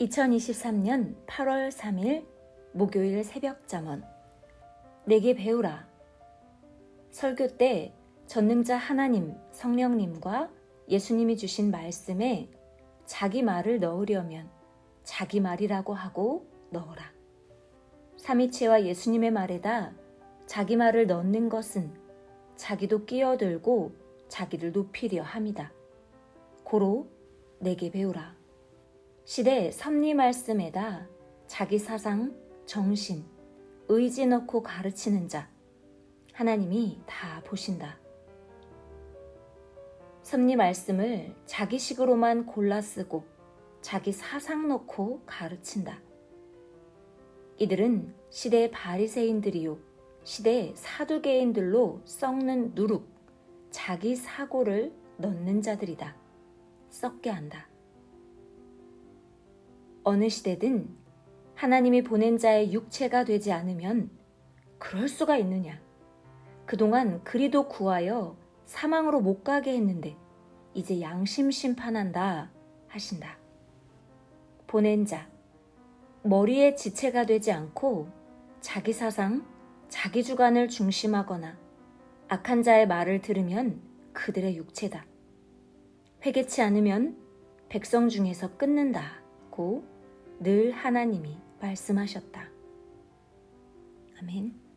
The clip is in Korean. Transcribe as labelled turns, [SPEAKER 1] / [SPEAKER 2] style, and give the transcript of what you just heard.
[SPEAKER 1] 2023년 8월 3일 목요일 새벽 잠언 내게 배우라 설교 때 전능자 하나님 성령님과 예수님이 주신 말씀에 자기 말을 넣으려면 자기 말이라고 하고 넣어라. 삼위체와 예수님의 말에다 자기 말을 넣는 것은 자기도 끼어들고 자기를 높이려 함이다. 고로 내게 배우라. 시대 섭리 말씀에다 자기 사상, 정신, 의지 넣고 가르치는 자 하나님이 다 보신다. 섭리 말씀을 자기식으로만 골라 쓰고 자기 사상 넣고 가르친다. 이들은 시대의 바리새인들이요 시대의 사두개인들로 썩는 누룩 자기 사고를 넣는 자들이다. 썩게 한다. 어느 시대든 하나님이 보낸 자의 육체가 되지 않으면 그럴 수가 있느냐. 그동안 그리도 구하여 사망으로 못 가게 했는데 이제 양심 심판한다 하신다. 보낸 자, 머리의 지체가 되지 않고 자기 사상, 자기 주관을 중심하거나 악한 자의 말을 들으면 그들의 육체다. 회개치 않으면 백성 중에서 끊는다 고 늘 하나님이 말씀하셨다. 아멘.